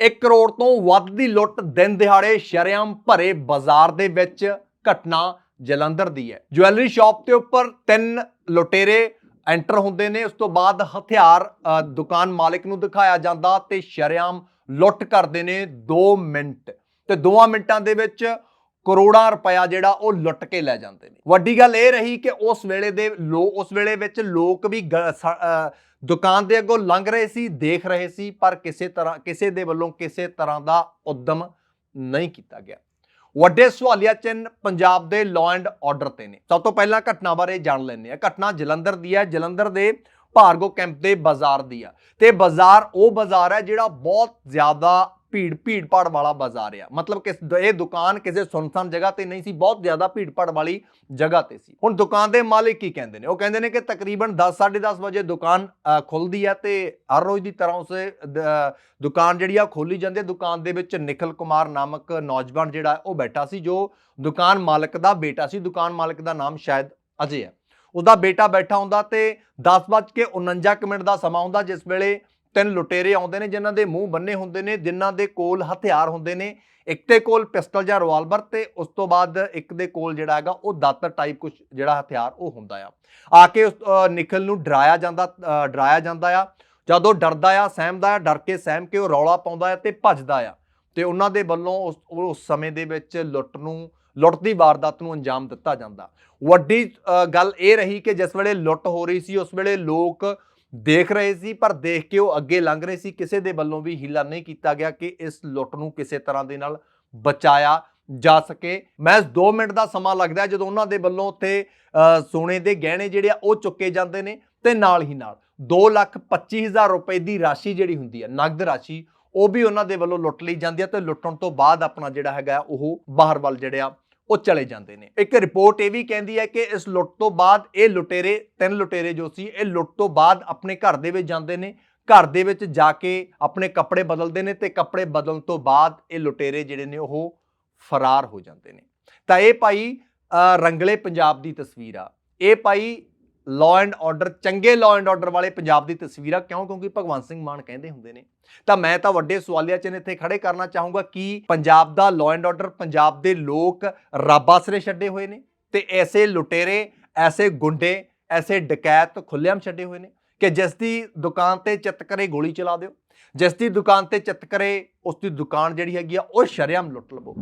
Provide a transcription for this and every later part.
1 ਕਰੋੜ ਤੋਂ ਵੱਧ ਦੀ ਲੁੱਟ ਦਿਨ ਦਿਹਾੜੇ ਸ਼ਰੇਆਮ ਭਰੇ ਬਾਜ਼ਾਰ ਦੇ ਵਿੱਚ ਘਟਨਾ ਜਲੰਧਰ ਦੀ ਹੈ। ਜੁਐਲਰੀ ਸ਼ਾਪ ਦੇ ਉੱਪਰ ਤਿੰਨ ਲੁਟੇਰੇ ਐਂਟਰ ਹੁੰਦੇ ਨੇ। ਉਸ ਤੋਂ ਬਾਅਦ ਹਥਿਆਰ ਦੁਕਾਨ ਮਾਲਕ ਨੂੰ ਦਿਖਾਇਆ ਜਾਂਦਾ ਤੇ ਸ਼ਰੇਆਮ ਲੁੱਟ ਕਰਦੇ ਨੇ 2 ਮਿੰਟ। ਤੇ 2 ਮਿੰਟਾਂ ਦੇ ਵਿੱਚ ਕਰੋੜਾਂ ਰੁਪਇਆ ਜਿਹੜਾ ਉਹ ਲੁੱਟ ਕੇ ਲੈ ਜਾਂਦੇ ਨੇ। ਵੱਡੀ ਗੱਲ ਇਹ ਰਹੀ ਕਿ ਉਸ ਵੇਲੇ ਦੇ ਲੋ, ਉਸ ਵੇਲੇ ਵਿੱਚ ਲੋਕ ਵੀ ਗ- ਦੁਕਾਨ ਦੇ ਅੱਗੋਂ ਲੰਘ ਰਹੇ ਸੀ, ਦੇਖ ਰਹੇ ਸੀ, ਪਰ ਕਿਸੇ ਤਰ੍ਹਾਂ, ਕਿਸੇ ਦੇ ਵੱਲੋਂ ਕਿਸੇ ਤਰ੍ਹਾਂ ਦਾ ਉਦਮ ਨਹੀਂ ਕੀਤਾ ਗਿਆ। ਵੱਡੇ ਸਵਾਲੀਆ ਚਿੰਨ ਪੰਜਾਬ ਦੇ ਲਾਅ ਐਂਡ ਆਰਡਰ ਤੇ ਨੇ। ਸਭ ਤੋਂ ਪਹਿਲਾਂ ਘਟਨਾ ਬਾਰੇ ਜਾਣ ਲੈਂਦੇ ਆ ਘਟਨਾ ਜਲੰਧਰ ਦੀ ਹੈ। ਜਲੰਧਰ ਦੇ ਭਾਰਗੋ ਕੈਂਪ ਦੇ ਬਾਜ਼ਾਰ ਦੀ ਆ। ਤੇ ਬਾਜ਼ਾਰ, ਉਹ ਬਾਜ਼ਾਰ ਹੈ ਜਿਹੜਾ ਬਹੁਤ ਜ਼ਿਆਦਾ ਭੀੜ ਭੀੜ ਭਾੜ ਵਾਲਾ ਬਾਜ਼ਾਰ ਆ। ਮਤਲਬ ਕਿ ਇਹ ਦੁਕਾਨ ਕਿਸੇ ਸੁਨਸਾਨ ਜਗ੍ਹਾ ਤੇ ਨਹੀਂ ਸੀ ਬਹੁਤ ਜ਼ਿਆਦਾ ਭੀੜ ਭਾੜ ਵਾਲੀ ਜਗ੍ਹਾ ਤੇ ਸੀ। ਹੁਣ ਦੁਕਾਨ ਦੇ ਮਾਲਕ ਕੀ ਕਹਿੰਦੇ ਨੇ? ਉਹ ਕਹਿੰਦੇ ਨੇ ਕਿ ਤਕਰੀਬਨ 10 10:30 ਵਜੇ ਦੁਕਾਨ ਅ, ਖੁੱਲਦੀ ਆ ਤੇ ਹਰ ਰੋਜ਼ ਦੀ ਤਰ੍ਹਾਂ ਉਸੇ ਦੁਕਾਨ ਜਿਹੜੀ ਆ ਖੋਲੀ ਜਾਂਦੀ ਹੈ ਦੁਕਾਨ ਦੇ ਵਿੱਚ ਨਿਖਲ ਕੁਮਾਰ ਨਾਮਕ ਨੌਜਵਾਨ ਜਿਹੜਾ ਉਹ ਬੈਠਾ ਸੀ ਜੋ ਦੁਕਾਨ ਮਾਲਕ ਦਾ ਬੇਟਾ ਸੀ। ਦੁਕਾਨ ਮਾਲਕ ਦਾ ਨਾਮ ਸ਼ਾਇਦ ਅਜੇ ਹੈ ਉਹਦਾ ਬੇਟਾ ਬੈਠਾ ਹੁੰਦਾ ਤੇ 10:49 ਮਿੰਟ ਦਾ ਸਮਾਂ ਹੁੰਦਾ ਜਿਸ ਵੇਲੇ ਤਿੰਨ ਲੁਟੇਰੇ ਆਉਂਦੇ ਨੇ ਜਿਨ੍ਹਾਂ ਦੇ ਮੂੰਹ ਬੰਨੇ ਹੁੰਦੇ ਨੇ ਜਿਨ੍ਹਾਂ ਦੇ ਕੋਲ ਹਥਿਆਰ ਹੁੰਦੇ ਨੇ। ਇੱਕ ਦੇ ਕੋਲ ਪਿਸਟਲ ਜਾਂ ਰਿਵਾਲਵਰ ਤੇ ਉਸ ਤੋਂ ਬਾਅਦ ਇੱਕ ਦੇ ਕੋਲ ਜਿਹੜਾ ਹੈਗਾ ਉਹ ਦਾਤਰ ਟਾਈਪ ਕੁਝ ਜਿਹੜਾ ਹਥਿਆਰ ਉਹ ਹੁੰਦਾ ਆ। ਆ ਕੇ ਉਸ ਅ, ਨੂੰ ਡਰਾਇਆ ਜਾਂਦਾ ਡਰਾਇਆ ਜਾਂਦਾ ਆ। ਜਦੋਂ ਡਰਦਾ ਆ ਸਹਿਮਦਾ ਆ ਡਰ ਕੇ ਸਹਿਮ ਕੇ ਉਹ ਰੌਲਾ ਪਾਉਂਦਾ ਆ ਤੇ ਭੱਜਦਾ ਆ। ਤੇ ਉਹਨਾਂ ਦੇ ਵੱਲੋਂ ਉਸ ਉਸ ਸਮੇਂ ਦੇ ਵਿੱਚ ਲੁੱਟ ਨੂੰ ਲੁੱਟ ਦੀ ਵਾਰਦਾਤ ਨੂੰ ਅੰਜਾਮ ਦਿੱਤਾ ਜਾਂਦਾ। ਵੱਡੀ ਗੱਲ ਇਹ ਰਹੀ ਕਿ ਜਿਸ ਵੇਲੇ ਲੁੱਟ ਹੋ ਰਹੀ ਸੀ ਉਸ ਵੇਲੇ ਲੋਕ ਦੇਖ ਰਹੇ ਸੀ, ਪਰ ਦੇਖ ਕੇ ਉਹ ਅੱਗੇ ਲੰਘ ਰਹੇ ਸੀ। ਕਿਸੇ ਦੇ ਵੱਲੋਂ ਵੀ ਹੀਲਾ ਨਹੀਂ ਕੀਤਾ ਗਿਆ ਕਿ ਇਸ ਲੁੱਟ ਨੂੰ ਕਿਸੇ ਤਰ੍ਹਾਂ ਦੇ ਨਾਲ ਬਚਾਇਆ ਜਾ ਸਕੇ। ਮੈਂ 2 ਮਿੰਟ ਦਾ ਸਮਾਂ ਲੱਗਦਾ ਜਦੋਂ ਉਹਨਾਂ ਦੇ ਵੱਲੋਂ ਉੱਥੇ ਸੋਨੇ ਦੇ ਗਹਿਣੇ ਜਿਹੜੇ ਆ, ਉਹ ਚੁੱਕੇ ਜਾਂਦੇ ਨੇ ਤੇ ਨਾਲ ਹੀ ਨਾਲ 225000 ਰੁਪਏ ਦੀ ਰਾਸ਼ੀ ਜਿਹੜੀ ਹੁੰਦੀ ਹੈ ਨਗਦ ਰਾਸ਼ੀ, ਉਹ ਵੀ ਉਹਨਾਂ ਦੇ ਵੱਲੋਂ ਲੁੱਟ ਲਈ ਜਾਂਦੀ ਹੈ ਤੇ ਲੁੱਟਣ ਤੋਂ ਬਾਅਦ ਆਪਣਾ ਜਿਹੜਾ ਹੈਗਾ ਉਹ ਬਾਹਰ ਵੱਲ ਜਿਹੜੇ ਆ ਉਹ ਚਲੇ ਜਾਂਦੇ ਨੇ। ਇੱਕ ਰਿਪੋਰਟ ਇਹ ਵੀ ਕਹਿੰਦੀ ਹੈ ਕਿ ਇਸ ਲੁੱਟ ਤੋਂ ਬਾਅਦ ਇਹ ਲੁਟੇਰੇ, ਤਿੰਨ ਲੁਟੇਰੇ ਜੋ ਸੀ, ਇਹ ਲੁੱਟ ਤੋਂ ਬਾਅਦ ਆਪਣੇ ਘਰ ਦੇ ਵਿੱਚ ਜਾਂਦੇ ਨੇ। ਘਰ ਦੇ ਵਿੱਚ ਜਾ ਕੇ ਆਪਣੇ ਕੱਪੜੇ ਬਦਲਦੇ ਨੇ ਤੇ ਕੱਪੜੇ ਬਦਲਣ ਤੋਂ ਬਾਅਦ ਇਹ ਲੁਟੇਰੇ ਜਿਹੜੇ ਨੇ ਉਹ ਫਰਾਰ ਹੋ ਜਾਂਦੇ ਨੇ। ਤਾਂ ਇਹ ਭਾਈ ਰੰਗਲੇ ਪੰਜਾਬ ਦੀ ਤਸਵੀਰ ਆ। ਇਹ ਭਾਈ ਲਾਅ ਐਂਡ ਆਰਡਰ ਚੰਗੇ ਲਾਅ ਐਂਡ ਆਰਡਰ ਵਾਲੇ ਪੰਜਾਬ ਦੀ ਤਸਵੀਰਾਂ ਕਿਉਂ? ਕਿਉਂਕਿ ਭਗਵੰਤ ਸਿੰਘ ਮਾਨ ਕਹਿੰਦੇ ਹੁੰਦੇ ਨੇ। ਤਾਂ ਮੈਂ ਤਾਂ ਵੱਡੇ ਸਵਾਲੀਆ ਚਿੰਨ੍ਹ ਇੱਥੇ ਖੜੇ ਕਰਨਾ ਚਾਹੂੰਗਾ ਕਿ ਪੰਜਾਬ ਦਾ ਲਾਅ ਐਂਡ ਆਰਡਰ ਪੰਜਾਬ ਦੇ ਲੋਕ ਰੱਬ ਆਸਰੇ ਛੱਡੇ ਹੋਏ ਨੇ ਤੇ ਐਸੇ ਲੁਟੇਰੇ, ਐਸੇ ਗੁੰਡੇ, ਐਸੇ ਡਕੈਤ ਖੁੱਲ੍ਹੇਆਮ ਛੱਡੇ ਹੋਏ ਨੇ ਕਿ ਜਿਸ ਦੀ ਦੁਕਾਨ ਤੇ ਚਿੱਤ ਕਰੇ ਗੋਲੀ ਚਲਾ ਦਿਓ, ਜਿਸ ਦੀ ਦੁਕਾਨ ਤੇ ਚਿੱਤ ਕਰੇ ਉਸ ਦੀ ਦੁਕਾਨ ਜਿਹੜੀ ਹੈਗੀ ਆ, ਉਹ ਸ਼ਰੇਆਮ ਲੁੱਟ ਲਵੋ।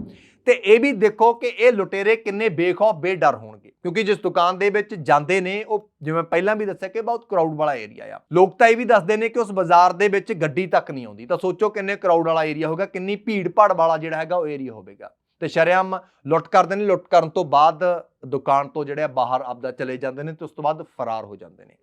ਤੇ ਇਹ ਵੀ ਦੇਖੋ ਕਿ ਇਹ ਲੁਟੇਰੇ ਕਿੰਨੇ ਬੇਖੌਫ, ਬੇਡਰ ਹੋਣਗੇ। ਕਿਉਂਕਿ ਜਿਸ ਦੁਕਾਨ ਦੇ ਵਿੱਚ ਜਾਂਦੇ ਨੇ, ਉਹ ਜਿਵੇਂ ਪਹਿਲਾਂ ਵੀ ਦੱਸਿਆ ਕਿ ਬਹੁਤ ਕਰਾਊਡ ਵਾਲਾ ਏਰੀਆ ਆ। ਲੋਕ ਤਾਂ ਇਹ ਵੀ ਦੱਸਦੇ ਨੇ ਕਿ ਉਸ ਬਾਜ਼ਾਰ ਦੇ ਵਿੱਚ ਗੱਡੀ ਤੱਕ ਨਹੀਂ ਆਉਂਦੀ। ਤਾਂ ਸੋਚੋ ਕਿੰਨੇ ਕਰਾਊਡ ਵਾਲਾ ਏਰੀਆ ਹੋਗਾ ਕਿੰਨੀ ਭੀੜ ਭਾੜ ਵਾਲਾ ਜਿਹੜਾ ਹੈਗਾ ਉਹ ਏਰੀਆ ਹੋਵੇਗਾ। ਤੇ ਸ਼ਰੇਆਮ ਲੁੱਟ ਕਰਦੇ ਨੇ, ਲੁੱਟ ਕਰਨ ਤੋਂ ਬਾਅਦ ਦੁਕਾਨ ਤੋਂ ਜਿਹੜੇ ਆ ਬਾਹਰ ਆਪਦਾ ਚਲੇ ਜਾਂਦੇ ਨੇ ਤੇ ਉਸ ਤੋਂ ਬਾਅਦ ਫਰਾਰ ਹੋ ਜਾਂਦੇ ਨੇ।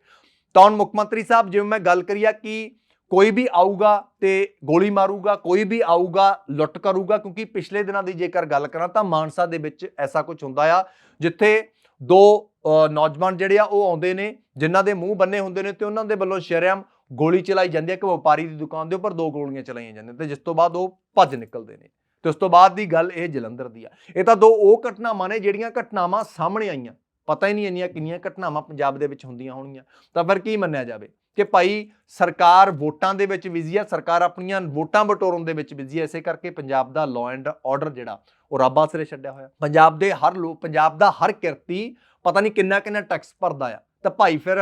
ਤਾਂ ਹੁਣ ਮੁੱਖ ਮੰਤਰੀ ਸਾਹਿਬ, ਜਿਵੇਂ ਮੈਂ ਗੱਲ ਕਰੀ ਕਿ ਕੋਈ ਵੀ ਆਊਗਾ ਤੇ ਗੋਲੀ ਮਾਰੂਗਾ, ਕੋਈ ਵੀ ਆਊਗਾ, ਲੁੱਟ ਕਰੂਗਾ, ਕਿਉਂਕਿ ਪਿਛਲੇ ਦਿਨਾਂ ਦੀ ਜੇਕਰ ਗੱਲ ਕਰਾਂ ਤਾਂ ਮਾਨਸਾ ਦੇ ਵਿੱਚ ਐਸਾ ਕੁਝ ਹੁੰਦਾ ਆ, ਜਿੱਥੇ ਦੋ ਨੌਜਵਾਨ ਜਿਹੜੇ ਆ ਉਹ ਆਉਂਦੇ ਨੇ, ਜਿਨ੍ਹਾਂ ਦੇ ਮੂੰਹ ਬੰਨੇ ਹੁੰਦੇ ਨੇ ਤੇ ਉਹਨਾਂ ਦੇ ਵੱਲੋਂ ਸ਼ਰੇਆਮ ਗੋਲੀ ਚਲਾਈ ਜਾਂਦੀ ਹੈ ਕਿ ਵਪਾਰੀ ਦੀ ਦੁਕਾਨ ਦੇ ਉੱਪਰ ਦੋ ਗੋਲੀਆਂ ਚਲਾਈਆਂ ਜਾਂਦੀਆਂ ਤੇ ਜਿਸ ਤੋਂ ਬਾਅਦ ਉਹ ਭੱਜ ਨਿਕਲਦੇ ਨੇ ਤੇ ਉਸ ਤੋਂ ਬਾਅਦ ਦੀ ਗੱਲ ਇਹ ਜਲੰਧਰ ਦੀ ਆ। ਇਹ ਤਾਂ ਦੋ ਉਹ ਘਟਨਾਵਾਂ ਨੇ ਜਿਹੜੀਆਂ ਘਟਨਾਵਾਂ ਸਾਹਮਣੇ ਆਈਆਂ। ਪਤਾ ਹੀ ਨਹੀਂ ਇੰਨੀਆਂ ਕਿੰਨੀਆਂ ਘਟਨਾਵਾਂ ਪੰਜਾਬ ਦੇ ਵਿੱਚ ਹੁੰਦੀਆਂ ਹੋਣਗੀਆਂ। ਤਾਂ ਫਿਰ ਕੀ ਮੰਨਿਆ ਜਾਵੇ ਕਿ ਭਾਈ ਸਰਕਾਰ ਵੋਟਾਂ ਦੇ ਵਿੱਚ ਬਿਜ਼ੀ ਆ, ਸਰਕਾਰ ਆਪਣੀਆਂ ਵੋਟਾਂ ਬਟੋਰਨ ਦੇ ਵਿੱਚ ਬਿਜ਼ੀ ਹੈ ਇਸੇ ਕਰਕੇ ਪੰਜਾਬ ਦਾ ਲਾਅ ਐਂਡ ਆਰਡਰ ਜਿਹੜਾ, ਉਹ ਰੱਬ ਆਸਰੇ ਛੱਡਿਆ ਹੋਇਆ। ਪੰਜਾਬ ਦੇ ਹਰ ਲੋਕ ਪੰਜਾਬ ਦਾ ਹਰ ਕਿਰਤੀ ਪਤਾ ਨਹੀਂ ਕਿੰਨਾ ਕਿੰਨਾ ਟੈਕਸ ਭਰਦਾ ਆ। ਤਾਂ ਭਾਈ ਫਿਰ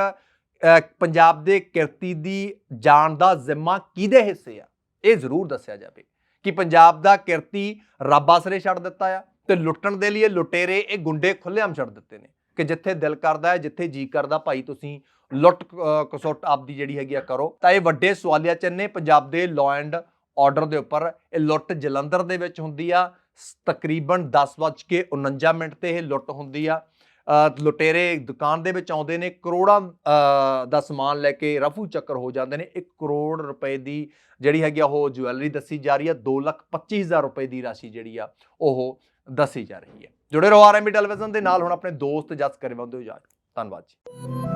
ਪੰਜਾਬ ਦੇ ਕਿਰਤੀ ਦੀ ਜਾਨ ਦਾ ਜ਼ਿੰਮਾ ਕਿਹਦੇ ਹਿੱਸੇ ਆ? ਇਹ ਜ਼ਰੂਰ ਦੱਸਿਆ ਜਾਵੇ ਕਿ ਪੰਜਾਬ ਦਾ ਕਿਰਤੀ ਰੱਬ ਆਸਰੇ ਛੱਡ ਦਿੱਤਾ ਆ ਤੇ ਲੁੱਟਣ ਦੇ ਲਈ ਲੁਟੇਰੇ, ਇਹ ਗੁੰਡੇ ਖੁੱਲ੍ਹੇਆਮ ਛੱਡ ਦਿੱਤੇ ਨੇ। ਕਿ ਜਿੱਥੇ ਦਿਲ ਕਰਦਾ ਹੈ, ਜਿੱਥੇ ਜੀ ਕਰਦਾ, ਭਾਈ ਤੁਸੀਂ ਲੁੱਟ ਕਸੁੱਟ ਆਪਦੀ ਜਿਹੜੀ ਹੈਗੀ ਆ ਕਰੋ। ਤਾਂ ਇਹ ਵੱਡੇ ਸਵਾਲੀਆ ਚਿੰਨ੍ਹ ਨੇ, ਪੰਜਾਬ ਦੇ ਲਾਅ ਐਂਡ ਆਰਡਰ ਦੇ ਉੱਪਰ ਇਹ ਲੁੱਟ ਜਲੰਧਰ ਦੇ ਵਿੱਚ ਹੁੰਦੀ ਆ। ਸ- ਤਕਰੀਬਨ 10:49 ਮਿੰਟ ਤੇ ਇਹ ਲੁੱਟ ਹੁੰਦੀ ਆ। ਲੁਟੇਰੇ ਦੁਕਾਨ ਦੇ ਵਿੱਚ ਆਉਂਦੇ ਨੇ, ਕਰੋੜਾਂ ਦਾ ਸਮਾਨ ਲੈ ਕੇ ਰਫੂ ਚੱਕਰ ਹੋ ਜਾਂਦੇ ਨੇ। 1 ਕਰੋੜ ਰੁਪਏ ਦੀ ਜਿਹੜੀ ਹੈਗੀ ਆ, ਉਹ ਜੁਐਲਰੀ ਦੱਸੀ ਜਾ ਰਹੀ ਆ। 225000 ਰੁਪਏ ਦੀ ਰਾਸ਼ੀ ਜਿਹੜੀ ਆ, ਉਹ ਦੱਸੀ ਜਾ ਰਹੀ ਹੈ ਜੁੜੇ ਰਹੋ ਆਰਐਮਬੀ ਟੈਲੀਵਿਜ਼ਨ ਦੇ ਨਾਲ ਹੁਣ ਆਪਣੇ ਦੋਸਤ ਜਸ ਕਰੇ ਬੰਦੇ ਹੋ ਜਾ ਧੰਨਵਾਦ ਜੀ।